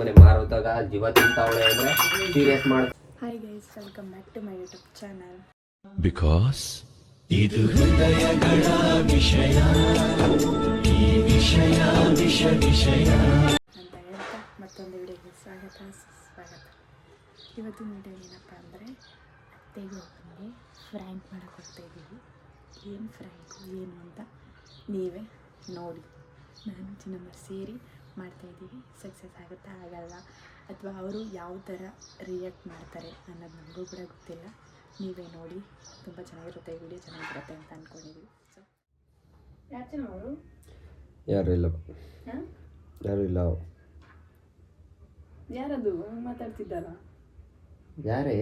ಮನೆ ಮಾರುತ್ತಾಗ ಜೀವ ತಿಂತಾವಳೆ ಅಂದ್ರೆ ಸೀರಿಯಸ್ ಮಾಡ್. Hi guys welcome back to my YouTube channel ವಿಷಯ ಅಂತ ಹೇಳ್ತಾ ಮತ್ತೊಂದು ವಿಡಿಯೋಗೆ ಸ್ವಾಗತ ಸುಸ್ವಾಗತ. ಇವತ್ತಿನ ವಿಡಿಯೋ ಏನಪ್ಪ ಅಂದರೆ ಅತ್ತೆಗೆ ಒಬ್ಬನಿಗೆ ಫ್ರ್ಯಾಂಕ್ ಮಾಡಕ್ಕೆ ಹೋಗ್ತಾ ಇದ್ದೀವಿ. ಏನು ಫ್ರ್ಯಾಂಕು ಏನು ಅಂತ ನೀವೇ ನೋಡಿ. ನಾನು ಚಿನ್ನಮ್ಮ ಸೇರಿ ಮಾಡ್ತಾಯಿದ್ದೀವಿ. ಸಕ್ಸಸ್ ಆಗುತ್ತಾ ಆಗಲ್ಲ ಅಥವಾ ಅವರು ಯಾವ ಥರ ರಿಯಾಕ್ಟ್ ಮಾಡ್ತಾರೆ ಅನ್ನೋದು ನಮಗೂ ಕೂಡ ಗೊತ್ತಿಲ್ಲ. ನೀವೇ ನೋಡಿ. ತುಂಬ ಚೆನ್ನಾಗಿರುತ್ತೆ ವಿಡಿಯೋ ಚೆನ್ನಾಗಿರುತ್ತೆ ಅಂತ ಅಂದ್ಕೊಂಡಿದ್ದೀವಿ ಸೊ ಯಾಕೆ ಅವರು? ಯಾರು ಇಲ್ಲ. ಯಾರು ಇಲ್ಲ. ಯಾರದು? ಮಾತಾಡ್ತಿದ್ದಾರ? ಯಾರೇ?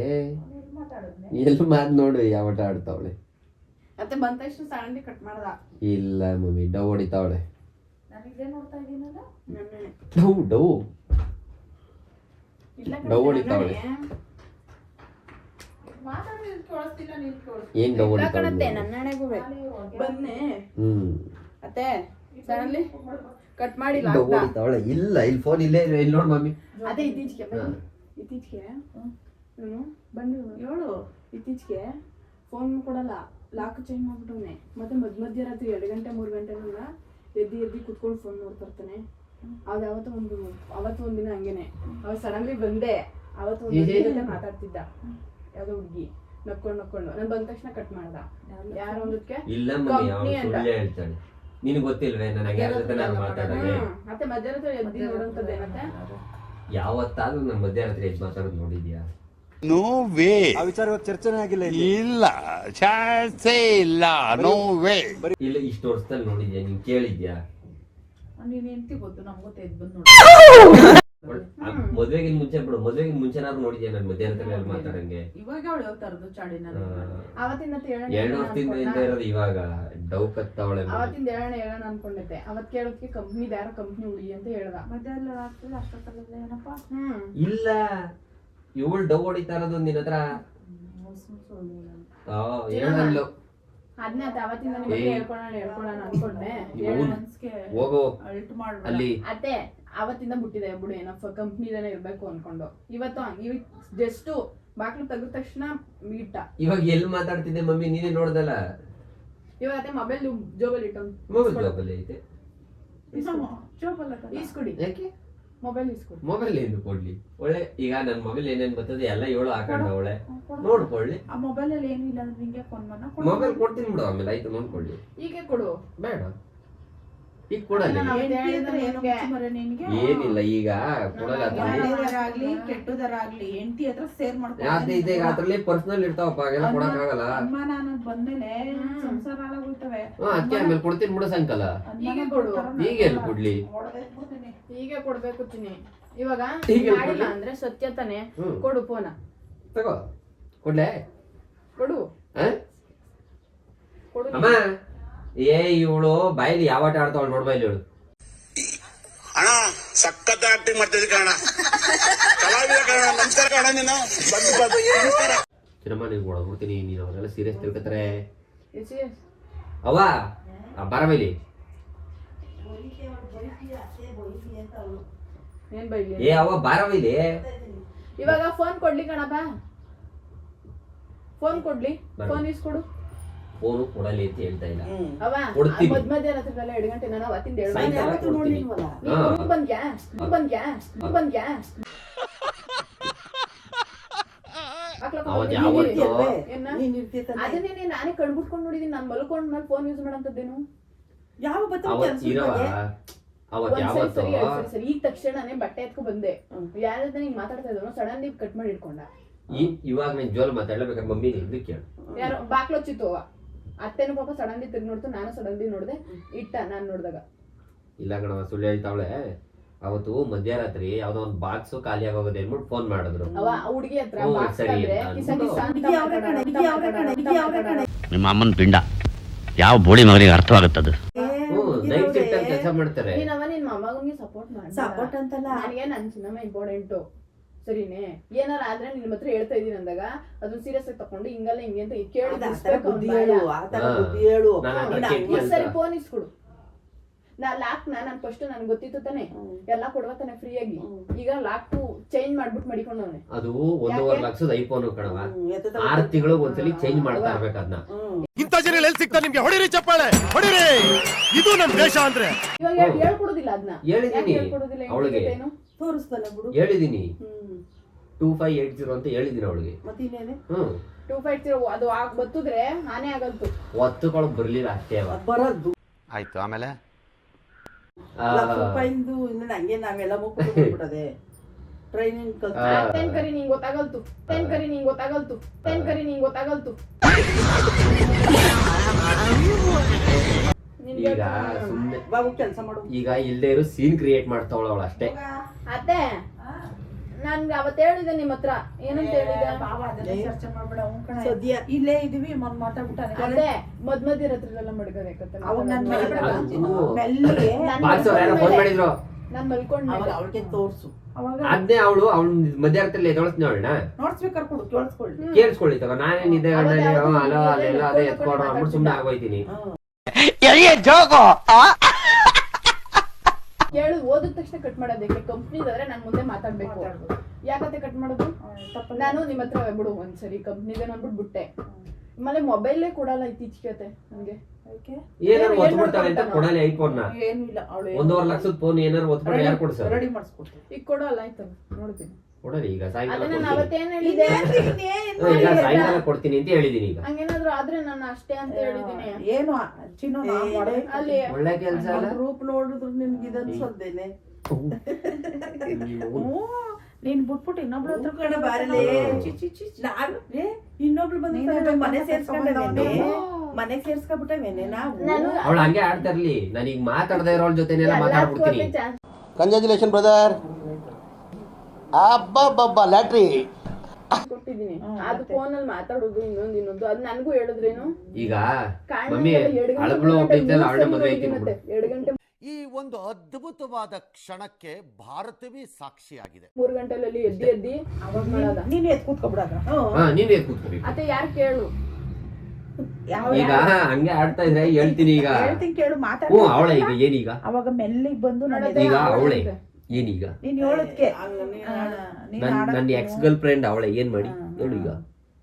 ಎಲ್ಲಿ ಮಾತು ನೋಡು ಯಾವಟ ಆಡ್ತಾವಳೆ. ಮತ್ತೆ ಬಂದ ತಕ್ಷಣ ಸಡನ್ಲಿ ಕಟ್ ಮಾಡ್ದ? ಇಲ್ಲ ಮಮ್ಮಿ ಡವ್ ಹೊಡಿತಾವಳೆ. ಹೊಡಿತಾವಳೆ ಏನ್ ಹೊಡಿತಾವಳೆ ಬನ್ನಿ ಬನ್ನೆ. ಹ್ಮ್. ಅತ್ತೆ ಸಡನ್ಲಿ ಕಟ್ ಮಾಡಿ ಡವ್ ಹೊಡಿತಾವಳೆ ಇಲ್ಲ ಇಲ್ಲಿ ಫೋನ್ ಇಲ್ಲೇ ಇಲ್ಲ ನೋಡ್ ಮಮ್ಮಿ ಅದೇ ಇತ್ತೀಚೆಗೆ. ಇತ್ತೀಚೆಗೆ? ಬನ್ನಿ ಹೇಳು. ಇತ್ತೀಚೆಗೆ ಫೋನ್ ಕೊಡಲ್ಲ ಲಾಕ್ ಚೇಂಜ್ ಮಾಡ್ಬಿಟ್ಟವನೆ. ಮತ್ತೆ ಮಧ್ಯ ಮಧ್ಯರಾತ್ರಿ ಎರಡು ಗಂಟೆ ಮೂರು ಗಂಟೆಗೆಲ್ಲ ಎದ್ದಿ ಎದ್ದಿ ಕುತ್ಕೊಂಡು ಫೋನ್ ನೋಡ್ತಿರ್ತಾನೆ. ಅದು ಅವತ್ತು ಒಂದು ಅವತ್ತು ಒಂದಿನ ಹಂಗೇನೆ. ಅವಾಗ ಸಡನ್ಲಿ ಬಂದೆ. ಅವತ್ತು ಒಂದು ಮಾತಾಡ್ತಿದ್ದ. ಯಾವ್ದೋ ಹುಡುಗಿ. ನಕ್ಕೊಂಡು ನಕ್ಕೊಂಡು. ನಾನು ಬಂದ ತಕ್ಷಣ ಕಟ್ ಮಾಡ್ದ. ಯಾರೋ ಒಂದಕ್ಕೆ ಇಲ್ಲ ಮಮ್ಮಿ. ಸುಳ್ಳು ಹೇಳ್ತಾಳೆ. ನಿನಗೆ ಗೊತ್ತಿಲ್ವೇ? ನನಗೆ ಯಾರ ಜೊತೆ ನಾನು ಮಾತಾಡೋದೆ? ಮತ್ತೆ ಮಧ್ಯಾಹ್ನ ಎದ್ದಿ ನೋಡೋಂಥದ್ದು ಏನತ್ತೆ ಯಾವತ್ತಾದ್ರೂ ನಾನು ಮಧ್ಯಾಹ್ನ ಎದ್ದು ಮಾತಾಡೋದು ನೋಡಿದ್ಯಾ? No way. ಆ ವಿಚಾರವಾಗಿ ಚರ್ಚೆನೇ ಆಗಿಲ್ಲ ಇಲ್ಲಿ. ಇಲ್ಲ. ಚಾನ್ಸೇ ಇಲ್ಲ. No way. ಇಲ್ಲ ಇಷ್ಟು ವರ್ಷದಲ್ಲಿ ನೋಡಿದ್ಯಾ? ನೀನ್ ಕೇಳಿದ್ಯಾ? ನೀನ್ ಹೆಂಡತಿ ಗೊತ್ತು ನಮ್ಗೆ ಎದ್ ಬಂದು ನೋಡಿ. ಮದ್ವೆಗೆ ಮುಂಚೆ ಬಿಡು ಮದ್ವೆಗಿನ ಮುಂಚೆನಾದ್ರು ನೋಡಿದ್ಯಾ ನಾನು ಮಧ್ಯಾಹ್ನ ಅಲ್ಲಿ ಮಾತಾಡಂಗೆ? ಇವಾಗ ಅವಳು ಹೇಳ್ತಾರದು ಚಾಡಿನ ಅವತ್ತಿನ ಎರಡು ವರ್ಷದಿಂದ ಹಿಂದೆ ಇರೋದು ಇವಾಗ. ಡೌ ಕತ್ತವಳೆ ಅವತ್ತಿಂದ ಹೇಳೋಣ ಹೇಳೋಣ ಅನ್ಕೊಂಡೈತೆ ಅವತ್ ಕೇಳೋದಕ್ಕೆ ಕಂಪ್ನಿ ಯಾರ ಕಂಪ್ನಿ ಉಳಿ ಅಂತ ಹೇಳ್ದ. ಮತ್ತೆ ಅಲ್ಲ ಅಷ್ಟೊತ್ತಲ್ಲ ಏನಪ್ಪ? ಇಲ್ಲ. ಇವಳು ಡೌ ಹೊಡಿತಾ ಇರೋದು ನಿನ್ನ ಹತ್ರ? ಆ, ಹೇಳಲ್ಲ ಅದ್ನೇ ಅತ್ತೆ ಅವತ್ತಿಂದ ನಿಮಗೆ ಏ. ಅನ್ಕೊಂಡೆ. ಇವ್ನು ಮನ್ಸ್ಗೆ ಹೋಗೋ. ಅಲ್ಟ್ ಮಾಡ್ಬೇಡ. ಅಲ್ಲಿ. ಅತ್ತೆ ಅವತ್ತಿಂದ ಬಿಟ್ಟಿದೆ ಬಿಡು ಏನೋ ಕಂಪ್ನಿದೇನೆ ಇರ್ಬೇಕು ಅನ್ಕೊಂಡು. ಇವತ್ತು ಇವ್ ಜಸ್ಟ್ ಬಾಕ್ಲು ತೆಗೆದ ತಕ್ಷಣ ಮೀಟ. ಇವಾಗ ಎಲ್ಲಿ ಮಾತಾಡ್ತಿದ್ದೆ ಮಮ್ಮಿ? ನೀನೇ ನೋಡ್ದಲ್ಲ? ಇವಾಗ ಅತ್ತೆ ಮೊಬೈಲ್ ಜೋಬಲ್ ಇಟ್ಟು ಮೊಬೈಲ್ ಐತೆ. ಈಸ್ಕೊಡಿ. ಯಾಕೆ? ಮೊಬೈಲ್ ಈಸ್ಕೊಡಿ ಮೊಬೈಲ್ ಏನು ಕೊಡ್ಲಿ? ಒಳ್ಳೆ ಈಗ ನನ್ನ ಮೊಬೈಲ್ ಏನೇನ್ ಬರ್ತದೆ ಎಲ್ಲ ಏಳು ಹಾಕೊಂಡ ಅವಳೆ. ನೋಡ್ಕೊಳ್ಳಿ ಆ ಮೊಬೈಲ್ ಅಲ್ಲಿ ಏನು ಇಲ್ಲ ಅಂದ್ರೆ ನಿಂಗೆ ಫೋನ್ ಮಾಡ ಮೊಬೈಲ್ ಕೊಡ್ತೀನಿ ಬಿಡು ಆಮೇಲೆ ಆಯ್ತು ನೋಡ್ಕೊಳ್ಳಿ. ಈಗ ಕೊಡು. ಬೇಡ. ಈಗ ಕೊಡಲ್ಲ ಈಗ. ಏನಿಲ್ಲ ಈಗ ಕೊಡಲ್ಲ ಆಗ್ಲಿ ಕೆಟ್ಟದರ ಕೆಟ್ಟದರಾಗ್ಲಿ ಹೆಂಡತಿ ಹತ್ರ ಶೇರ್ ಯಾವ್ದು ಇದೆ ಈಗ ಅದ್ರಲ್ಲಿ ಪರ್ಸನಲ್ ಇರ್ತಾವಪ್ಪ ಹಾಗೆಲ್ಲ ಕೊಡಕ್ ಆಗಲ್ಲ ಅನುಮಾನ ಅನ್ನೋದು ಬಂದ್ಮೇಲೆ ಸಂಸಾರ ಹಾಳಾಗೋಯ್ತವೆ. ಹಾ ಅದಕ್ಕೆ ಆಮೇಲೆ ಕೊಡ್ತೀನಿ ಬಿಡು ಸಾಯಂಕಾಲ ಹೀಗೆ ಕೊಡು. ಈಗ ಎಲ್ಲಿ ಕೊಡ್ಲಿ? ಹೀಗೆ ಕೊಡ್ಬೇಕು ಚಿನ್ನಿ ಇವಾಗ ಹೀಗೆ ಮಾಡಿಲ್ಲ ಅಂದ್ರೆ ಸತ್ಯ ತಾನೆ. ಹ್ಮ್. ಕೊಡು ಫೋನ. ತಗೋ. ಕೊಡ್ಲೆ? ಕೊಡು. ಆ? ಕೊಡು ಅಮ್ಮ ಏ ಇವಳು ಬಾಯಲ್ಲಿ ಯಾವ ಆಟ ಆಡ್ತಾವಳು ನೋಡ್ ಬಾಯಲ್ಲಿ ಇವಳು. ಅಣ್ಣ ಸಖತ್ ಆಕ್ಟಿಂಗ್ ಮಾಡ್ತಿದ್ದೆ ಕಣ ಕಲಾವಿದ ಕಣ ನಮಸ್ಕಾರ ಕಣ ನೀನು. ಬಂದು ಬಂದು ನಮಸ್ಕಾರ ಚಿನ್ನಮ್ಮ ನೀನು ಕೊಡ್ಬಿಡ್ತೀನಿ ನೀನು ಅವರೆಲ್ಲ ಸೀರಿಯಸ್ ತಿಳ್ಕೊತಾರೆ. ಎಸಿ ಅವ್ವ ಆ, ಬರ ಏನ್ ಬೈಲಿ? ಏ ಅವ್ವ ಬಾರ ಬೈಲಿ ಇವಾಗ ಫೋನ್ ಕೊಡ್ಲಿ ಕಣಪ್ಪ. ಫೋನ್ ಕೊಡ್ಲಿ. ಫೋನ್ ಇಸ್ಕೊಡು. ಫೋನು ಕೊಡಲಿ ಅಂತ ಹೇಳ್ತಾ ಇಲ್ಲ. ಅವ ಕೊಡ್ತೀನಿ. ಮಧ್ಯ ಎರಡು ಗಂಟೆ ನಾನು ಅವತ್ತಿಂದ ಎರಡು ಗಂಟೆ ಕೊಡ್ತೀನಿ. ಹಾ. ನೀನು ಬಂದ್ಯಾ? ನೀನು ಬಂದ್ಯಾ? ನೀನು ಬಂದ್ಯಾ? ಯಾವತ್ತೋ? ಅದನ್ನೇ ನೀನ್ ಕಣ್ಬಿಟ್ಕೊಂಡ್ ನೋಡಿದೀನಿ. ನಾನ್ ಮಲ್ಕೊಂಡ್ ಮೇಲೆ ಫೋನ್ ಯೂಸ್ ಮಾಡಂತದ್ದೇನು? ಯಾವ ಅವತ್ ಇರವ ಅವತ್ ಸರಿ ಯಾವತ್ತೋ? ಸರಿ ಎರಡ್ ಸರಿ ಸರಿ. ಈಗ ತಕ್ಷಣನೇ ಬಟ್ಟೆ ಎತ್ಕೊ ಬಂದೆ. ಯಾರದ ಹಿಂಗ್ ಮಾತಾಡ್ತಾ ಇದ್ದವನು ಸಡನ್ಲಿ ಕಟ್ ಮಾಡಿ ಇಟ್ಕೊಂಡ. ಈ- ಇವಾಗ ನೀನ್ ಜೋಲ್ ಮಾತಾಡ್ಲೇಬೇಕಾ ಮಮ್ಮಿ ಇದು ಕೇಳು ಯಾರೋ ಬಾಕ್ಲು ಹಚ್ಚಿತ್ತು ಅವ ಅತ್ತೆನು ಪಾಪ ಸಡನ್ಲಿ ತಿರ್ಗಿ ನೋಡ್ತು ನಾನು ಸಡನ್ಲಿ ನೋಡ್ದೆ ಇಟ್ಟ ನಾನ್ ನೋಡ್ದಾಗ. ಇಲ್ಲ ಕಣವ ಸುಳ್ಳು ಹೇಳ್ತಾವಳೆ. ಅವತ್ತು ಮಧ್ಯರಾತ್ರಿ ಯಾವ್ದೋ ಒಂದ್ ಬಾಕ್ಸ್ ಖಾಲಿ ಆಗೋಗದೆ ಅಂದ್ಬಿಟ್ಟು ಫೋನ್ ಮಾಡಿದ್ರು. ಅವ ಆ ಹುಡುಗಿ ಹತ್ರ ಹ್ಞೂ, ಬಾಕ್ಸ್ ಸರಿ ತಂದ್ರೆ ಅಂತ ಕಿಸ. ಕಿಸ ಅಂತ ಮಾತಾಡೋಣ. ನಿಮ್ಮ ಅಮ್ಮನ ಪಿಂಡ ಯಾವ ಬೋಳಿ ಮಗನಿಗೆ ಅರ್ಥವಾಗುತ್ತದು? ನೈಟ್ ಕೆಲಸ ಮಾಡ್ತಾರೆ. ನೀನ್ ಮೊಮ್ಮಗನಿಗೆ ಸಪೋರ್ಟ್ ಮಾಡಿ. ಸಪೋರ್ಟ್ ಅಂತಲ್ಲ. ನನಗೆ ನನ್ ಚಿನ್ನಮ್ಮ ಇಂಪಾರ್ಟೆಂಟು ಸರಿನೇ? ಏನಾರ ಆದ್ರೆ ನಿನ್ ಹತ್ರ ಹೇಳ್ತಾ ಇದೀನಿ ಅಂದಾಗ ಅದನ್ನ ಸೀರಿಯಸ್ ಆಗಿ ತಕೊಂಡು ಹಿಂಗಲ್ಲ ಹಿಂಗೆ ಅಂತ ಕೇಳಿ. ಸರಿ ಫೋನ್ ಇಸ್ಕೊಡು. ನಾ ಲಾಕ್ ನಾ ನಾನು ಫಸ್ಟ್ ನನ್ಗೆ ಗೊತ್ತಿತ್ತು ತಾನೆ. ಎಲ್ಲಾ ಕೊಡುವ ತಾನೆ ಫ್ರೀ ಆಗಿ. ಈಗ ಲಾಕ್ ಚೇಂಜ್ ಮಾಡ್ಬಿಟ್ಟು ಮಡಿಕೊಂಡವನೆ ಅದು ಒಂದೂವರೆ ಲಕ್ಷದ ಐಫೋನ್ ಕಣವ ಆರ್ ತಿಂಗಳು ಒಂದ್ಸಲಿ ಚೇಂಜ್ ಮಾಡ್ತಾ ಇರ್ಬೇಕು ಅದನ್ನ ಇಂಥ ಜನ ಎಲ್ಲಿ ಸಿಗ್ತಾರೆ ನಿಮ್ಗೆ? ಹೊಡಿರಿ ಚಪ್ಪಾಳೆ ಹೊಡಿರಿ. ಇದು ನಮ್ ದೇಶ ಅಂದ್ರೆ. ಇವಾಗ ಹೇಳ್- ಹೇಳ್ಕೊಡೋದಿಲ್ಲ ಅದನ್ನ ಹೇಳಿದೀನಿ ಅವಳಿಗೆ. ಬಿಡು. ಹೇಳಿದೀನಿ. ಟೂ ಫೈವ್ ಏಟ್ ಜೀರೋ ಅಂತ ಹೇಳಿದೀನಿ ಅವಳಿಗೆ. ಮತ್ತಿನ್ನೇನೆ ಹ್ಮ್. ಟೂ ಫೈವ್ ಜೀರೋ ಅದು ಆಗ್ ಬತ್ತಿದ್ರೆ ನಾನೇ ಆಗಂತು. ಒತ್ತುಕೊಳಕ್ ಬರ್ಲಿಲ್ಲ ಅಷ್ಟೇ ಅವ ಬರೋದು ಆಯ್ತು ಆಮೇಲೆ? ಆ, ಲಕ್ಷ ರೂಪಾಯಿಂದು ಇನ್ನು ಹಂಗೆ ನಾವೆಲ್ಲ ಟ್ರೈನಿಂಗ್ ಕಲ್ತು. ಟೆನ್ ಕರಿ ನಿಂಗ್ ಗೊತ್ತಾಗಲ್ತು. ಟೆನ್ ಕರಿ ನಿಂಗ್ ಗೊತ್ತಾಗಲ್ತು. ಟೆನ್ ಕರಿ ನಿಂಗ್ ಗೊತ್ತಾಗಲ್ತು. ಈಗ ಸುಮ್ಮನೆ ಬಾಬು ಕೆಲಸ ಮಾಡು. ಈಗ ಇಲ್ದೇ ಇರೋ ಸೀನ್ ಕ್ರಿಯೇಟ್ ಮಾಡ್ತಾವಳ ಅವಳು ಅಷ್ಟೇ. ಅತ್ತೆ ನನ್ಗೆ ಅವತ್ತು ಹೇಳಿದೆ ನಿಮ್ಮ ಹತ್ರ. ಏನಂತ ಹೇಳಿದೆ? ಚರ್ಚೆ ಮಾಡ್ಬೇಡ ಸದ್ಯ. ಇಲ್ಲೇ ಇದೀವಿ ಮನ್ ಮಾತಾಡ್ಬಿಟ್ಟಾನೆ. ಅದೇ ಮದ್ ಮಧ್ಯ ಹತ್ರ ಮಡ್ಕೋಬೇಕತ್ತ ಅವಾಗ ನಾನ್ ಮಲ್ಕೊಂಡು ಅದು ಮೆಲ್ಲಗೆ. ಬಾಕ್ಸ್ ಫೋನ್ ಮಾಡಿದ್ರು. ನಾನ್ ಮಲ್ಕೊಂಡ್ ಅವಳಿಗೆ ತೋರ್ಸು. ಅದ್ನೇ ಅವಳು ಅವಳು ಮಧ್ಯಾಹ್ನದಲ್ಲಿ ನೋಡ್ಸ್ಬೇಕಾರ್ ಕೊಡು ಕೇಳಿಸ್ಕೊಳ್ಳಿ. ಕೇಳಿಸ್ಕೊಳ್ಳಿ ತಗೋ ನಾನೇನಿದೆ ಅಲೋ ಅಲ್ಲೆಲ್ಲ ಅದೇ ಎತ್ಕೊಡ್ರು ಅಂದ್ಬಿಟ್ಟು ಸುಮ್ಮನೆ ಆಗೋಯ್ತೀನಿ. ಕೇಳು ಓದಿದ ತಕ್ಷಣ ಕಟ್ ಮಾಡೋದಕ್ಕೆ ಕಂಪ್ನಿದಾದ್ರೆ ನಾನು ಮುಂದೆ ಮಾತಾಡ್ಬೇಕು. ಯಾಕತ್ತೆ ಕಟ್ ಮಾಡೋದು? ತಪ್ಪ ನಾನು ನಿಮ್ಮ ಹತ್ರ ಬಿಡು ಒಂದ್ಸರಿ ಕಂಪ್ನಿದೆ ಅಂದ್ಬಿಟ್ಟು ಬಿಟ್ಟೆ. ಆಮೇಲೆ ಮೊಬೈಲೇ ಕೊಡಲ್ಲ ಇತ್ತೀಚೆಗೆ ನನಗೆ. ಏನಾರು ಏನ್ ಒತ್ಬಿಡ್ತಾರೆ ಅಂತ ಕೊಡಲಿ ಐಫೋನ್ನ. ಏನು ಇಲ್ಲ ಅವಳು ಒಂದೂವರೆ ಲಕ್ಷದ ಫೋನ್ ಏನಾರು ಒತ್ಬಿಟ್ರೆ ಯಾರು ಕೊಡ್ಸರ್ ರೆಡಿ ಮಾಡಿಸ್ಕೊಡ್ತೀನಿ ಈಗ ಕೊಡಲ್ಲ ಆಯ್ತಲ್ಲ ನೋಡ್ತೀನಿ. ಕೊಡಲಿ ಈಗ ಸಾಯಂಕಾಲ ಅವತ್ತೇನ್ ಹೇಳಿದೆ ಹ್ಮ್, ಈಗ ಸಾಯಂಕಾಲ ಕೊಡ್ತೀನಿ ಅಂತ ಹೇಳಿದೀನಿ ಈಗ. ಹಂಗೇನಾದ್ರು ಆದ್ರೆ ನಾನು ಅಷ್ಟೇ ಅಂತ ಹೇಳಿದೀನಿ. ಏನು ಚಿನ್ನು ನಾ ಏ, ಮಾಡೆ ಅಲ್ಲಿ ಒಳ್ಳೆ ಕೆಲಸ ಅಲ್ಲ? ನೋಡಿದ್ರು ನಿಮ್ಗೆ ಇದನ್ಸಲ್ದೇನೆ ಹ್ಞೂ ನೀನ್ ಬಿಟ್ಬಿಟ್ಟು ಇನ್ನೊಬ್ಳು ಹತ್ರ ಕಡೆ ಬಾರಲೇ. ನಾನು ಇನ್ನೊಬ್ಳು ನೀನೇ ಮನೆ ಸೇರ್ಸ್ಕೊಂಡೇ ಸೇರ್ಸ್ಕೊಂಡವೇನೆ ಮನೆ ಸೇರ್ಸ್ಕೊಂಡ್ಬಿಟ್ಟವೇನೆ ನಾವು? ನಾನು ಅವಳು ಹಂಗೆ ಆಡ್ತಾ ಇರ್ಲಿ. ನಾನೀಗ ಮಾತಾಡದೇ ಇರೋಳ ಜೊತೆನೆಲ್ಲ ಮಾತಾಡ್ಬಿಡ್ತೀನಿ. Congratulation brother ಅಬ್ಬಬ್ಬಬ್ಬ ಲ್ಯಾಟ್ರಿ. ಕೊಟ್ಟಿದ್ದೀನಿ. ಅದು ಫೋನ್ ಅಲ್ಲಿ ಮಾತಾಡೋದು ಇನ್ನೊಂದು ಇನ್ನೊಂದು. ಅದ್ ನನಗೂ ಹೇಳಿದ್ರೇನು? ಈಗ ಮಮ್ಮಿ ಅಳಬಳು ಮೂರು ಗಂಟೆ ಒಬ್ಳಿದ್ದಲ್ಲ ಮದುವೆ ಐತಿ ಎರಡು ಗಂಟೆ ಈ ಒಂದು ಅದ್ಭುತವಾದ ಕ್ಷಣಕ್ಕೆ ಭಾರತವೇ ಸಾಕ್ಷಿಯಾಗಿದೆ. ಮೂರು ಗಂಟೆಲಲ್ಲಿ ಎದ್ದಿ ಎದ್ದಿ ಎದ್ ನೀನು ಎತ್ ಕೂತ್ಕೊಬಿಡಾಗ ಹಾ. ನೀವೇ ಕೂತ್ಕೋಬೇಕು. ಅತ್ತೆ ಯಾರು ಕೇಳು? ಯಾವ ಈಗ ಹಂಗೆ ಆಡ್ತಾ ಇದ್ರೆ ಹೇಳ್ತೀನಿ ಈಗ. ಹೇಳ್ತೀನಿ ಕೇಳು ಮಾತಾಡ. ಹ್ಞೂ ಅವಳೆ ಈಗ ಏನೀಗ ಅವಾಗ ಮೆಲ್ಲಿಗ್ ಬಂದು ನಡೆದ ಈಗ ಅವಳೆ ಏನೀಗ ನೀನ್ ಹೇಳದ್ಕೆ. ನೀನ್ ನನ್ ನನ್ನ ಎಕ್ಸ್ ಗರ್ಲ್ ಫ್ರೆಂಡ್ ಅವಳೆ ಏನ್ ಮಾಡಿ? ಹೇಳು ಈಗ.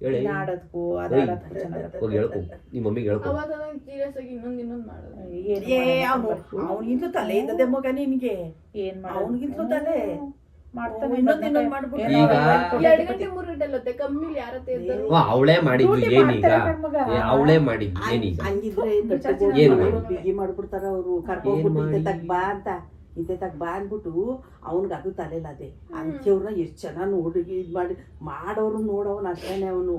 ಹೇಳಿ. ನೀನ್ ಆಡೋದ್ಕು ಅದ್ ಏಯ್. ಹೋಗಿ ಹೇಳ್ಕೊ ನಿಮ್ಮ ಮಮ್ಮಿಗೆ ಹೇಳ್ಕೊ. ಅವಾಗ ಸೀರಿಯಸ್ ಆಗಿ ಇನ್ನೊಂದ್ ಇನ್ನೊಂದ್ ಮಾಡೋದು. ಏ ಮಾಡೋದು? ಅವನು ಅವನಿಗಿಂತಲೂ ತಲೆ ಇದ್ದದೆ ಮಗ ನಿನ್ಗೆ ಏನ್ ಅವನಿಗಿಂತಲೂ ತಲೆ. ಮಾಡ್ತಾನೆ ಇನ್ನೊಂದ್. ಮಾಡ್ಬಿಟ್ಟು. ಗಂಟೆ ಮೂರು ಗಂಟೆ ಅಲ್ಲತ್ತೆ ಕಂಪ್ನಿಲಿ ಯಾರತ್ತೆ ಇದ್ದರು? ಓ ಅವಳೇ ಮಾಡಿದ್ದು ಡ್ಯೂಟಿ ಏನೀಗ ಮಾಡ್ತಾರೆ ಕಣ್ಮಗ. ಏ, ಅವಳೇ ಮಾಡಿದ್ದು ಏನೀಗ ಹಂಗಿದ್ರೆ ಏನು ಏನು ಬಿಗಿ ಮಾಡ್ಬಿಡ್ತಾರ ಅವರು. ಕರ್ಕೊಂಡ್ಬಿಟ್ಟು ತಗ್ ಬಾ ಅಂತ. ಇಂತೆ ತಗ್ ಬಾ ಅಂದ್ಬಿಟ್ಟು ಅವ್ನಿಗೆ ಅದು ತಲೆಲ್ಲ ಅದೇ ಅಂಥವ್ರನ್ನ ಎಷ್ಟು ಚೆನ್ನಾಗಿ ನೋಡಿ ಇದ್ ಮಾಡಿ ಮಾಡೋರು ನೋಡವನ್ ಅಷ್ಟೇನೆ ಅವನು.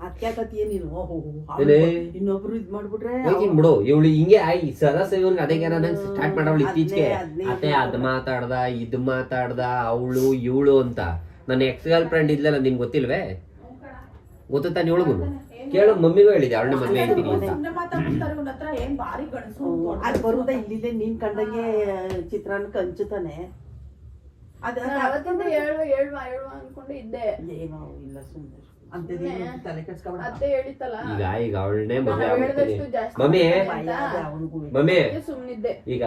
ಹ್ಮ್ ಅತ್ಯಾಕತಿ ನೀನು ಓಹೋ ಏನೇ? ಇನ್ನೊಬ್ರು ಇದ್ ಮಾಡ್ಬಿಟ್ರೆ ಹೋಗಿನ್ ಬಿಡು ಇವಳು ಹಿಂಗೆ ಆಯ್ ಸದಾ ಇವನ್ಗೆ ಅದೇ ನಂಗೆ ಸ್ಟಾರ್ಟ್ ಮಾಡವಳು ಇತ್ತೀಚೆಗೆ. ಅತ್ತೆ ಅದ್ ಮಾತಾಡ್ದ ಇದ್ ಮಾತಾಡ್ದ ಅವಳು ಇವಳು ಅಂತ. ನನ್ನ ಎಕ್ಸ್ ಗರ್ಲ್ ಫ್ರೆಂಡ್ ಇದ್ಲಲ್ಲ ನಿನ್ಗೆ ಗೊತ್ತಿಲ್ವೇ? ಗೊತ್ತಾನೆ ಇವಳಿಗೂ? ಕೇಳು ಮಮ್ಮಿಗೂ ಹೇಳಿದೆ ಅವಳನ್ನ ಮದ್ವೆ ಹೇಳ್ತೀನಿ ಅಂತ. ಬರುದ ಇಲ್ಲಿದೆ ನೀನ್ ಕಂಡಂಗೆ ಚಿತ್ರಾನ್ನ ಕಂಚುತ್ತಾನೆ. ಅದ ಅವತ್ತಿಂದ ಹೇಳುವ ಹೇಳುವ ಹೇಳುವ ಅನ್ಕೊಂಡು ಇದ್ದೆ. ಏನೋ ಇಲ್ಲ ಸುಮ್ಮನೆ ಅತ್ತೆ ಈಗ ಈಗ ಅವಳನ್ನೇ ಮದ್ವೆ ಹೇಳಿದಷ್ಟು ಜಾಸ್ತಿ ಮಮ್ಮಿ ಅಂತ ಮಮ್ಮಿ ಅದಕ್ಕೆ ಸುಮ್ನಿದ್ದೆ. ಈಗ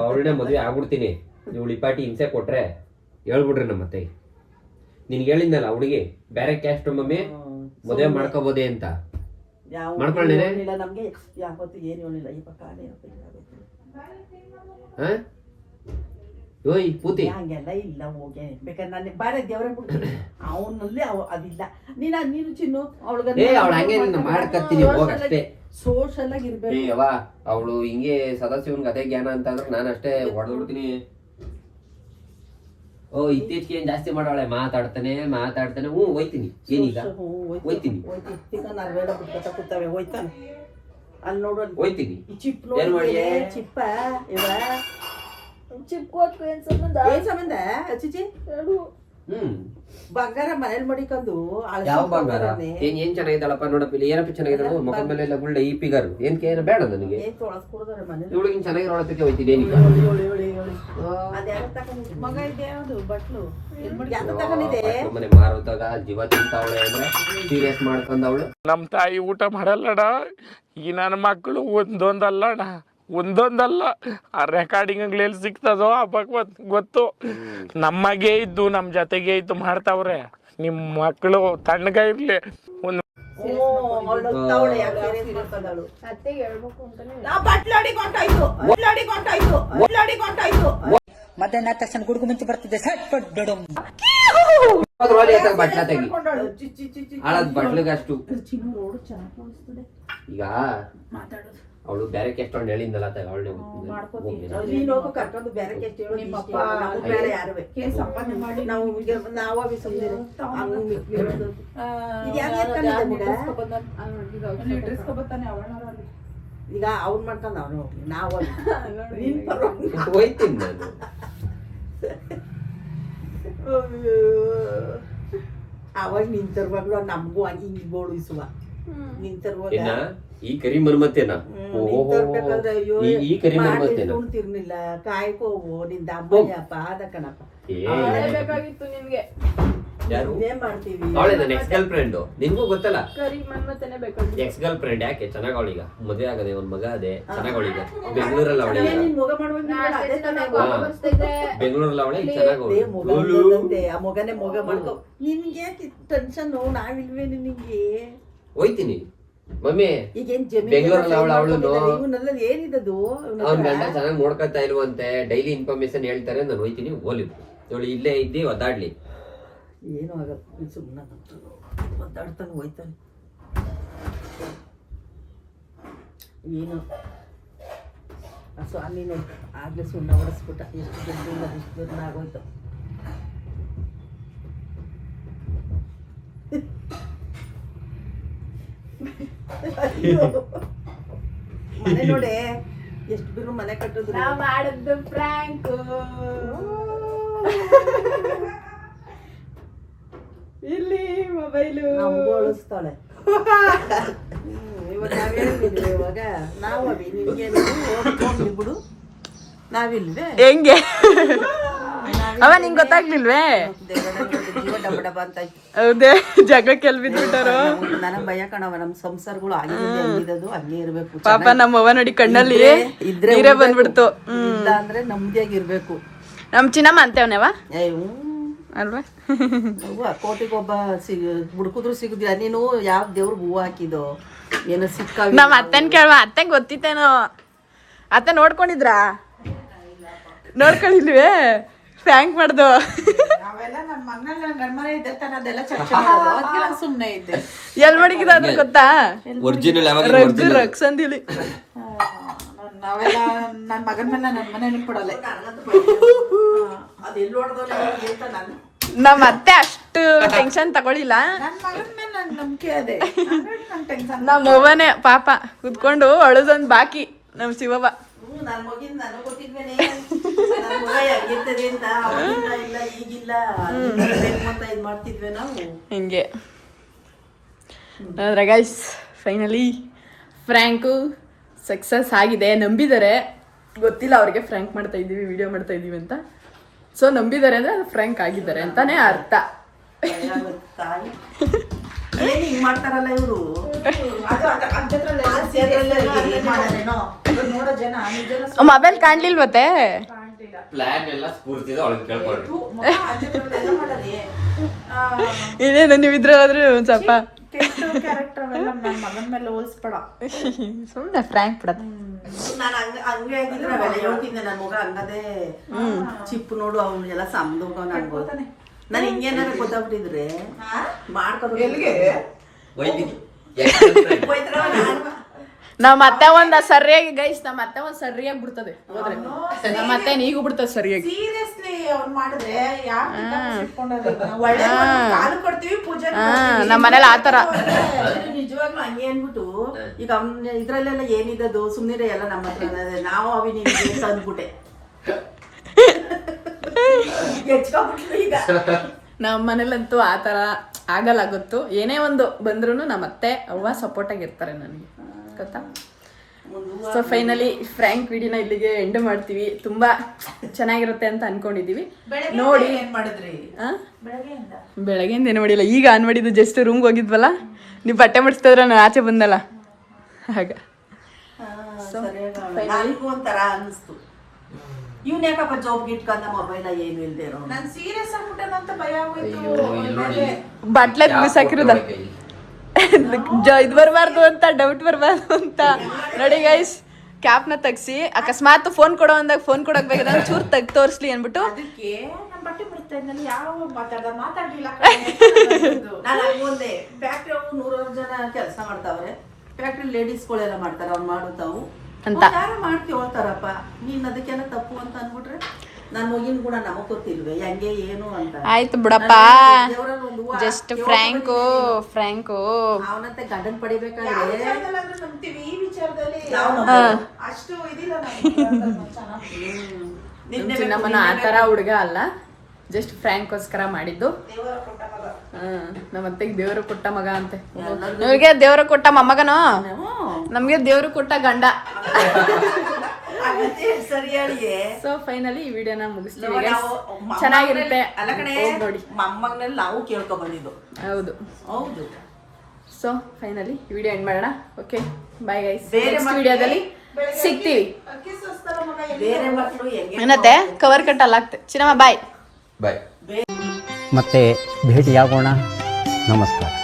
ಅವಳನ್ನೇ ಮದ್ವೆ ಆಗ್ಬಿಡ್ತೀನಿ. ನೀವು ಲಿಪಾಟಿ ಹಿಂಸೆ ಕೊಟ್ರೆ ಹೇಳ್ಬಿಡ್ರಿ ನಮ್ಮ ಮತ್ತೆ ನಿನ್ಗೆ ಹೇಳಿದ್ನಲ್ಲ ಹುಡುಗಿ ಬೇರೆ ಕ್ಯಾಸ್ಟ್ ಮಮ್ಮಿ ಮದುವೆ ಮಾಡ್ಕೋಬೋದೇ ಅಂತ. ಯಾವ ಮಾಡ್ಕೊಳ್ಳೇನೆ? ಏನಿಲ್ಲ ನಮ್ಗೆ ಯಾವತ್ತು ಏನು ಹೇಳಿಲ್ಲ ಈ ಪಕ್ಕ ಹ? ಓಯ್ ಪೂತಿ. ಹಂಗೆಲ್ಲ ಇಲ್ಲ ಹೋಗೆ. ಬೇಕಾದ್ರೆ ನಾನು ಬಾರೆ ದೇವ್ರೆ ಬಿಡ್ತೀನಿ ಅವನಲ್ಲಿ ಅವ ಅದಿಲ್ಲ. ನೀನ ನೀನು ಚಿನ್ನು ಅವಳಿಗೆ ಏ ಅವಳು ಹಂಗೆ ನಿನ್ನ ಮಾಡ್ಕತ್ತೀನಿ ಸೋಷಲ್ ಆಗಿ ಏ ಇರ್ಬೇಕು. ಯವ್ವ ಅವಳು ಹಿಂಗೆ ಸದಾಶಿವನ್ಗೆ ಅದೇ ಜ್ಞಾನ ಅಂತ ಅಂದ್ರೆ ನಾನು ಅಷ್ಟೇ ಹೊಡೆದ್ಬಿಡ್ತೀನಿ. ಓ ಇತ್ತೀಚೆಗೆ ಏನ್ ಜಾಸ್ತಿ ಮಾಡವಳೆ? ಮಾತಾಡ್ತಾನೆ ಮಾತಾಡ್ತಾನೆ. ಹ್ಞೂ ಹೋಯ್ತೀನಿ. ಏನೀಗ ಹೋಯ್ತೀನಿ. ಕೂತಾವೆ ಹೋಯ್ತಾನೆ. ಅಲ್ಲಿ ನೋಡೋಣ ಹೋಯ್ತೀನಿ. ಏನ್ ನೋಡಿ ಚಿಪ್ಪ ಇವ ಚಿಕ್ಕೋದ್ಕು ಏನ್ ಸಂಬಂಧ ಏನ್ ಸಂಬಂಧ ಚಿಚಿ ಹ್ಮ್. ಬಂಗಾರ ಮನೇಲಿ ಮಡಿಕೊಂಡು ಯಾವ ಬಂಗಾರ? ಏನ್ ಏನ್ ಚೆನ್ನಾಗಿದ್ದಾಳಪ್ಪ ನೋಡಪ್ಪ ಇಲ್ಲಿ ಏನಪ್ಪ ಚೆನ್ನಾಗಿದ್ದಾಳು ಮಗನ ಮೇಲೆ ಎಲ್ಲ ಗುಳ್ಳೆ ಈ ಪಿಗರ್ ಏನ್ ಏನು ಬೇಡ ನನಗೆ. ಇವಳಿಗಿನ್ ಚೆನ್ನಾಗಿರೋಳಕ್ಕೆ ಹೋಯ್ತೀನಿ ಏನೀಗ ಮಗ ಇದೆ ಅದು ಬಟ್ಲು. ಮನೆ ಮಾರೋದಾಗ ಜೀವ ತಿಂತಾವಳೆ ಅಂದ್ರೆ ಸೀರಿಯಸ್ ಮಾಡ್ಕೊಂಡವಳು. ನಮ್ಮ ತಾಯಿ ಊಟ ಮಾಡಲ್ಲಡ ಈ ನನ್ನ ಮಕ್ಕಳು ಒಂದೊಂದಲ್ಲಣ ಒಂದೊಂದಲ್ಲ. ಆ ರೆಕಾರ್ಡಿಂಗ್ ಎಲ್ಲಿ ಸಿಗ್ತದೋ ಆ ಭಗವತ್ ಗೊತ್ತು. ನಮಗೆ ಇದ್ದು ನಮ್ಮ ಜೊತೆಗೆ ಇದ್ದು ಮಾಡ್ತಾವ್ರೆ. ನಿಮ್ಮ ಮಕ್ಕಳು ತಣ್ಣಗ ಇರ್ಲಿ. ಒಂದು ಮಧ್ಯಾಹ್ನ ತಕ್ಷಣ ಗುಡುಗು ಮುಂಚೆ ಬರ್ತಿದ್ದೆ. ಸಟ್ ಪಟ್ ಎತ್ತಾಗ ಬಟ್ಲ ತೆಗಿ ಆಳದ್ ಬಟ್ಲಿಗಷ್ಟು. ಈಗ ಅವಳು ಬೇರೆ ಎಷ್ಟೊಂದು ಹೇಳಿದ್ನಲ್ಲ ತಗ ಅವಳೇ ನೀನು ಹೋಗು ಕರ್ಕೊಂಡು ಬೇರೆ ಕೆಸ್ಟ್ ಹೇಳು ನಿಮ್ಮಪ್ಪ ಬೇರೆ ಯಾರು ಯಾರುವೆ. ಸಂಪಾದನೆ ಮಾಡಿ. ನಾವು ಈಗ ನಾವು ಅವಿ ಸುಮ್ಮನೆ? ಈಗ ಅವ್ನು ಮಾಡ್ತಾನೆ ಅವನು ನಾವು ಅವಿ. ನಿನ್ ಪರವಾಗಿ ಹೋಯ್ತೀನಿ ನಾನು. ಅವಾಗ ನಿಂತಿರುವಾಗ್ಲೂ ನಮಗೂ ಹಂಗೆ ಹಿಂಗೆ ಈ ಕರಿ ಮರ್ಮತ್ತೇನ ನಿಂತಿರ್ಬೇಕಾದ್ರೆ ಅಯ್ಯೋ ಈ ಈ ಕರಿ ಮರ್ಮತ್ತೇನ ಕಾಯ್ಕೋವು ನಿಂದ ಅಮ್ಮಯ್ಯ ಪಾದ ಕಣಪ್ಪ. ಏ ಬೇಕಾಗಿತ್ತು ನಿನ್ಗೆ ಯಾರು? ಏನ್ ಮಾಡ್ತೀವಿ. ಅವಳೆ ನನ್ನ ಎಕ್ಸ್ ಗರ್ಲ್ ಫ್ರೆಂಡ್ ನಿನ್ಗೂ ಗೊತ್ತಲ್ಲ? ಕರಿ ಮನ್ಮತನೇ ಬೇಕಾಗಿತ್ತು. ಎಕ್ಸ್ ಗರ್ಲ್ ಫ್ರೆಂಡ್ ಯಾಕೆ? ಚೆನ್ನಾಗ್ ಅವಳೀಗ ಮದುವೆ ಆಗದೆ ಒಂದ್ ಮಗ ಅದೇ. ಚೆನ್ನಾಗ್ ಅವಳೀಗ ಬೆಂಗಳೂರಲ್ಲಿ ನಿನ್ ಮೊಗ ಅದೇ ತಾನೇ ಬರ್ಸ್ತಾ. ಬೆಂಗಳೂರಲ್ಲಿ ಅವಳೆ ಚೆನ್ನಾಗ್ ಮಗ ಅವಳು ಆ ಮಗನೇ ಮೊಗ ಮಾಡ್ಕೊ. ನಿನ್ಗೆ ಟೆನ್ಷನ್ ನಾವಿಲ್ವೇ ನಿನಗೆ. ಹೋಯ್ತೀನಿ. ಮಮ್ಮಿ ಬೆಂಗಳೂರಲ್ಲಿ ಅವಳು ಅವಳು ಏನಿದದು? ಅವ್ನ್? ಗಂಡ ಚೆನ್ನಾಗಿ ನೋಡ್ಕೊತಾ ಇಲ್ವಂತೆ ಡೈಲಿ ಇನ್ಫಾರ್ಮೇಶನ್ ಹೇಳ್ತಾರೆ ನಾನು ಹೋಯ್ತೀನಿ ಓಲಿ ಇವಳು ಇಲ್ಲೇ ಇದ್ದಿ ಒದ್ದಾಡ್ಲಿ. ಏನು ಆಗಲ್ಲ. ಸುಮ್ಮನೆ ಒದ್ದಾಡ್ತಾನೆ ಹೋಯ್ತಾನೆ. ಏನು? ಆ ಸ್ವಾಮಿ ನೋಡಿ ಆಗ್ಲೇ ಸುಣ್ಣ ಹೊಡೆಸ್ಬಿಟ್ಟ. ಎಷ್ಟು ಜಲ್ದಿಯಿಂದ ಇಷ್ಟು ಆಗೋಯ್ತು. ಮನೆ ನೋಡಿ ಎಷ್ಟು ಬಿರು ಮನೆ ಕಟ್ಟಿದ್ರು. ನಾವು ಮಾಡಿದ್ದು ಫ್ರ್ಯಾಂಕ್ ಇಲ್ಲಿ ಮೊಬೈಲು ಹ್ಮ್, ಇವಾಗ ನಾವ್ ಹೇಳಿದ್ವಿ ಇವಾಗ ನಾವು ಅವಿ ನಿಮ್ಗೆ ಬಿಡು. ನಾವಿಲ್ವೇ? ಹೆಂಗೆ? ಅವ ನಿಂಗೆ ಗೊತ್ತಾಗ್ಲಿಲ್ವೇ? ದೇವರ ಅಂತ. ಹೌದೇ ಜಗ ಎಲ್ಲಿ ಬಿದ್ಬಿಟ್ಟಾರು ನನಗ್ ಭಯ ಕಣವ ನಮ್ ಸಂಸಾರಗಳು ಆಗಿದೆ ಹೆಂಗಿರೋದು ಹಂಗೆ ಇರ್ಬೇಕು. ಪಾಪ ನಮ್ಮ ಅವ್ವ ನೋಡಿ ಕಣ್ಣಲ್ಲಿ ಇದ್ರೆ- ನೀರೇ ಬಂದ್ಬಿಡ್ತು. ಇಲ್ಲ ಅಂದ್ರೆ ನೆಮ್ಮದಿಯಾಗಿರ್ಬೇಕು ನಮ್ ಚಿನ್ನಮ್ಮ ಅಂತೇವನೇವ ಏ ಹ್ಮ್. ಅಲ್ವಾ? ಹೂವ ಕೋಟಿಗೊಬ್ಬ ಸಿಗ ಹುಡುಕಿದ್ರು ಸಿಗುದಿಲ್ಲ. ನೀನು ಯಾವ ದೇವ್ರಿಗೆ ಹೂವು ಹಾಕಿದೋ? ಏನೋ ಸಿಕ್ಕ ನಮ್ಮ ಅತ್ತನ್ ಕೇಳುವ ಅತ್ತೆಂಗ್ ಗೊತ್ತಿತ್ತೇನೋ. ಅತ್ತೆ ನೋಡ್ಕೊಂಡಿದ್ರಾ? ನೋಡ್ಕೊಂಡಿಲ್ವೇ? ಫ್ಯಾಂಕ್ ಮಾಡ್ದು. ಎಲ್ ಮಡಗಿದ ಅದ್ರ ಗೊತ್ತಾ? ಒರಿಜಿನಲ್ ಯಾವಾಗ ರಗ್ಗು ರಕ್ಸಂದಿಲಿ ನಾವೆಲ್ಲ ನನ್ನ ಮಗನ ಮೇಲೆ ನನ್ನ ಮನೆ ನೆನ್ಪಿಡಲ್ಲ ಅದೆಲ್ಲ ಹೊಡೆದವಲ್ಲ ಅಂತ ನಾನು. ನಮ್ಮ ಅತ್ತೆ ಅಷ್ಟು ಟೆನ್ಷನ್ ತಗೊಳಿಲ್ಲ. ನಮ್ಮ ಅವ್ವನೇ ಪಾಪ ಕುತ್ಕೊಂಡು ಅಳುದೊಂದ್ ಬಾಕಿ ನಮ್ ಶಿವವ್ವ. ಹ್ಞೂ ನನ್ನ ಮಗಿನ ನನಗೆ ಗೊತ್ತಿದ್ವೇನೆ ನನ್ನ ಮಗ ಹೆಂಗಿರ್ತದೆ ಅಂತ ಅವಾಗಿಲ್ಲ ಇಲ್ಲ ಈಗಿಲ್ಲ ಅಂತ ಇದು ಮಾಡ್ತಿದ್ವಿ ನಾವು. ಹಿಂಗೆ. ಅದ್ರ ಗೈಸ್ ಫೈನಲಿ ಫ್ರ್ಯಾಂಕು ಸಕ್ಸಸ್ ಆಗಿದೆ. ನಂಬಿದ್ದಾರೆ ಗೊತ್ತಿಲ್ಲ ಅವ್ರಿಗೆ ಫ್ರ್ಯಾಂಕ್ ಮಾಡ್ತಾ ಇದ್ದೀವಿ ವಿಡಿಯೋ ಮಾಡ್ತಾ ಇದ್ದೀವಿ ಅಂತ. ಸೊ ನಂಬಿದ್ದಾರೆ ಅಂದ್ರೆ ಅದು ಫ್ರ್ಯಾಂಕ್ ಆಗಿದ್ದಾರೆ ಅಂತಾನೆ ಅರ್ಥ. ತಾಯಿ ಏನ್ ಹಿಂಗ್ ಮಾಡ್ತಾರಲ್ಲ ಇವರು? ಮೊಬೈಲ್ ಕಾಣ್ಲಿಲ್ವತ್ತೆ ಪ್ಲಾನ್ ಎಲ್ಲ ಅವಳಿಗೆ ನೀವು ಇದ್ರೆ ಹೋದ್ರೆ ಒಂದ್ ಸ್ವಲ್ಪ. ಕ್ಯಾರೆಕ್ಟರ್ ಅವೆಲ್ಲ ನನ್ನ ಮಗನ ಮೇಲೆ ಹೋಲಿಸ್ಬೇಡ. ಸುಮ್ಮನೆ ಫ್ರ್ಯಾಂಕ್ ಬಿಡತ್ತೆ ನಾನು ಹಂಗ ಆಗಿದ್ರೆ ಅವೆಲ್ಲ ಹೇಳ್ತಿದ್ದೆ ನನ್ನ ಮಗ ಹಂಗದೇ. ಚಿಪ್ ನೋಡು ಅವ್ನು ಎಲ್ಲ ಸಮದೋಗ ನನ್ಗು ನಾನು ಹಿಂಗೇನಾರ ಗೊತ್ತಾಗ್ಬಿಟ್ಟಿದ್ರೆ ಮಾಡ್ಕೊಂಡು ಎಲ್ಲಿಗೆ? ವೈದ್ಯಕೀಯ ನಮ್ಮ ಅತ್ತೆ ಒಂದ ಸರಿಯಾಗಿ ಗೈಸ್ ನಮ್ಮ ಅತ್ತೆ ಒಂದ್ ಸರಿಯಾಗಿ ಬಿಡ್ತದೆ. ಹೋದ್ರೆ. ನಮ್ಮ ಅತ್ತೆ ಈಗೂ ಬಿಡ್ತದೆ ಸರಿಯಾಗಿ. ಸೀರಿಯಸ್ಲಿ ಅವ್ನು ಮಾಡಿದ್ರೆ ಒಳ್ಳೆ ಕಾಲು ಕೊಡ್ತೀವಿ ಪೂಜೆ ನಮ್ಮ ಮನೇಲಿ ಆತರ ನಿಜವಾಗ್ಲೂ ಹಂಗೆ ಅನ್ಬಿಟ್ಟು ಈಗ ಅವ್ನ ಇದ್ರಲ್ಲೆಲ್ಲ ಏನಿದ್ದದು ಸುಮ್ಮನೆ ಎಲ್ಲ ನಮ್ಮ ಹತ್ರ. ನಾವು ಅವಿ ಅಂದ್ಬಿಟ್ಟೆ. ಈಗ. ನಮ್ಮ ಮನೇಲಂತೂ ಆ ಥರ ಆಗಲ್ಲ ಗೊತ್ತು. ಏನೇ ಒಂದು ಬಂದ್ರೂ ನಮ್ಮ ಅತ್ತೆ ಅವ್ವ ಸಪೋರ್ಟ್ ಆಗಿರ್ತಾರೆ ನನಗೆ. ಗೊತ್ತಾ? ಸೊ ಫೈನಲಿ ಫ್ರ್ಯಾಂಕ್ ವಿಡಿಯೋನ ಇಲ್ಲಿಗೆ ಎಂಡ್ ಮಾಡ್ತೀವಿ. ತುಂಬಾ ಚೆನ್ನಾಗಿರುತ್ತೆ ಅಂತ ಅನ್ಕೊಂಡಿದೀವಿ ನೋಡಿ. ಏನ್ ಮಾಡಿದ್ರಿ? ಆ? ಬೆಳಗ್ಗೆಯಿಂದ? ಏನು ಮಾಡಿಲ್ಲ. ಈಗ ಆನ್ ಮಾಡಿದ್ದು ಜಸ್ಟ್ ರೂಮ್ಗೆ ಹೋಗಿದ್ವಲ್ಲ? ನೀವು ಬಟ್ಟೆ ಮಾಡಿಸ್ತಾ ನಾನು ಆಚೆ ಬಂದಲ್ಲ. ಹಾಗ. ಸೊ ಒಂಥರ ಅನಿಸ್ತು. ಇವ್ನ ಯಾಕಪ್ಪ ಜಾಬ್ಗೆ ಇಟ್ಕೊಂಡ ಮೊಬೈಲ ಏನು ಇಲ್ದೇ ಇರೋ ನಾನು ಸೀರಿಯಸ್ ಆಗ್ಬಿಟ್ಟನಂತ ಭಯ ಬಟ್ಲಕ್ ಬಿಸಾಕಿರೋದ ಇದು ಬರಬಾರ್ದು ಅಂತ ಡೌಟ್ ಬರಬಾರ್ದು ಅಂತ. ನೋಡಿ ಗೈಸ್ ಕ್ಯಾಪ್ನ ತೆಗ್ಸಿ. ಅಕಸ್ಮಾತ್ ಫೋನ್ ಕೊಡೋ ಅಂದಾಗ ಫೋನ್ ಕೊಡಕ್ ಬೇಕಾದ್ರೆ ಚೂರ್ ತೆಗ್ ತೋರಿಸ್ಲಿ ಅನ್ಬಿಟ್ಟು ಜನ ಕೆಲಸ ಮಾಡ್ತಾವ್ರೆ. ಫ್ಯಾಕ್ಟ್ರಿ ಲೇಡೀಸ್ಗಳೆಲ್ಲ ಮಾಡ್ತಾರೆ ಅವ್ರು ಮಾಡುತ್ತಾವು ಅಂತ. ಯಾರು ಮಾಡ್ತಿ ಹೋಗ್ತಾರಪ್ಪ ನೀನ್ ಅದಕ್ಕೆಲ್ಲ ತಪ್ಪು ಅಂತ ಅನ್ಬಿಟ್ರೆ ನನ್ನ ಮಗಿನ ಕೂಡ ನಮಗ್ ಗೊತ್ತಿಲ್ವೇ ಹೆಂಗೆ ಏನು ಅಂತ. ಆಯ್ತು ಬಿಡಪ್ಪ. ಜಸ್ಟ್ ಫ್ರ್ಯಾಂಕು ಫ್ರ್ಯಾಂಕು ಅವನಂತೆ ಗಂಡನ್ ಪಡಿಬೇಕಾದ್ರೆ. ಅಷ್ಟು ಇದಿಲ್ಲ ಚಿನ್ನಮ್ಮನ ಆ ತರ ಹುಡುಗ ಅಲ್ಲ. ಜಸ್ಟ್ ಫ್ರ್ಯಾಂಕ್ಗೋಸ್ಕರ ಮಾಡಿದ್ದು. ಹ್ಮ್ ನಮ್ಮ ಅತ್ತೆಗೆ ದೇವರು ಕೊಟ್ಟ ಮಗ ಅಂತೆ. ನಿಮಗೆ ದೇವರು ಕೊಟ್ಟ ಮೊಮ್ಮಗನೋ ನಮಗೆ ದೇವರು ಕೊಟ್ಟ ಗಂಡ. ಸರಿಯಾಳಿಗೆ ಸೊ ಫೈನಲಿ ಈ ವಿಡಿಯೋನ ಮುಗಿಸ್ತೀವಿ ಚೆನ್ನಾಗಿರುತ್ತೆ. ಅಲ್ಲ ಕಣೆ ನೋಡಿ. ಮೊಮ್ಮಗನಲ್ಲಿ ನಾವು ಕೇಳ್ಕೊಂಡ್ ಬಂದಿದ್ದು. ಹೌದು. ಹೌದು. ಸೊ ಫೈನಲಿ ವಿಡಿಯೋ ಎಂಡ್ ಮಾಡೋಣ. ಓಕೆ ಬಾಯ್ ಗೈಸ್ ಬೇರೆ ನೆಕ್ಸ್ಟ್ ವಿಡಿಯೋದಲ್ಲಿ ಸಿಗ್ತೀವಿ. ಏನತ್ತೆ? ಕವರ್ ಕಟ್ ಅಲ್ಲ ಆಗ್ತೆ ಚಿನ್ನಮ್ಮ ಬಾಯ್ ಬಾಯ್ ಮತ್ತೆ ಆಗೋಣ ನಮಸ್ಕಾರ.